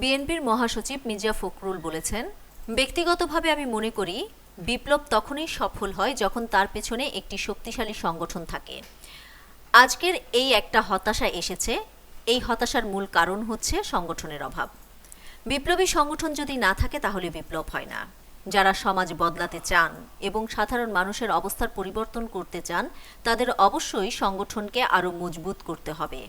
বিএনপির মহাসচিব মির্জা ফখরুল বলেছেন, ব্যক্তিগতভাবে আমি মনে করি, বিপ্লব তখনই সফল হয় যখন তার পেছনে একটি শক্তিশালী সংগঠন থাকে। আজকের এই একটা হতাশা এসেছে, এই হতাশার মূল কারণ হচ্ছে সংগঠনের অভাব। বিপ্লবী সংগঠন যদি না থাকে তাহলে বিপ্লব হয় না। যারা সমাজ বদলাতে চান এবং সাধারণ মানুষের অবস্থার পরিবর্তন করতে চান, তাদের অবশ্যই সংগঠনকে আরও মজবুত করতে হবে।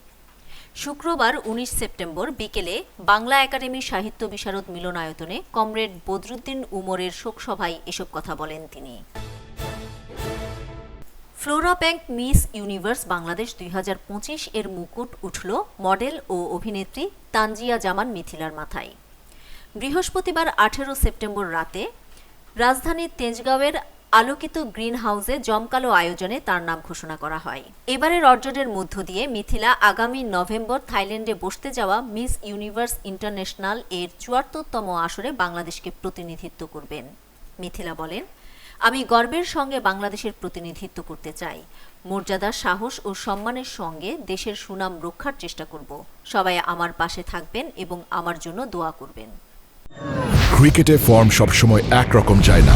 শুক্রবার উনিশ সেপ্টেম্বর বিকেলে বাংলা একাডেমি সাহিত্য বিশারদ মিলনায়তনে কমরেড বদরুদ্দিন উমরের শোকসভায় এসব কথা বলেন তিনি। Flora bank Miss Universe Bangladesh দুই হাজার পঁচিশ এর মুকুট উঠল মডেল ও অভিনেত্রী তানজিয়া জামান মিথিলার মাথায়। বৃহস্পতিবার আঠেরো সেপ্টেম্বর রাতে রাজধানীর তেজগাঁওয়ের আলোকিত গ্রিন হাউসে জমকালো আয়োজনে তার নাম ঘোষণা করা হয়। এবারের অর্জনের মধ্য দিয়ে মিথিলা আগামী নভেম্বর থাইল্যান্ডে বসতে যাওয়া মিস ইউনিভার্স ইন্টারন্যাশনাল এর চুয়াত্তরতম আসরে বাংলাদেশকে প্রতিনিধিত্ব করবেন। মিথিলা বলেন, আমি গর্বের সঙ্গে বাংলাদেশের প্রতিনিধিত্ব করতে চাই। মর্যাদা, সাহস ও সম্মানের সঙ্গে দেশের সুনাম রক্ষার চেষ্টা করব। সবাই আমার পাশে থাকবেন এবং আমার জন্য দোয়া করবেন। ক্রিকেটে ফর্ম সবসময় একরকম যায় না।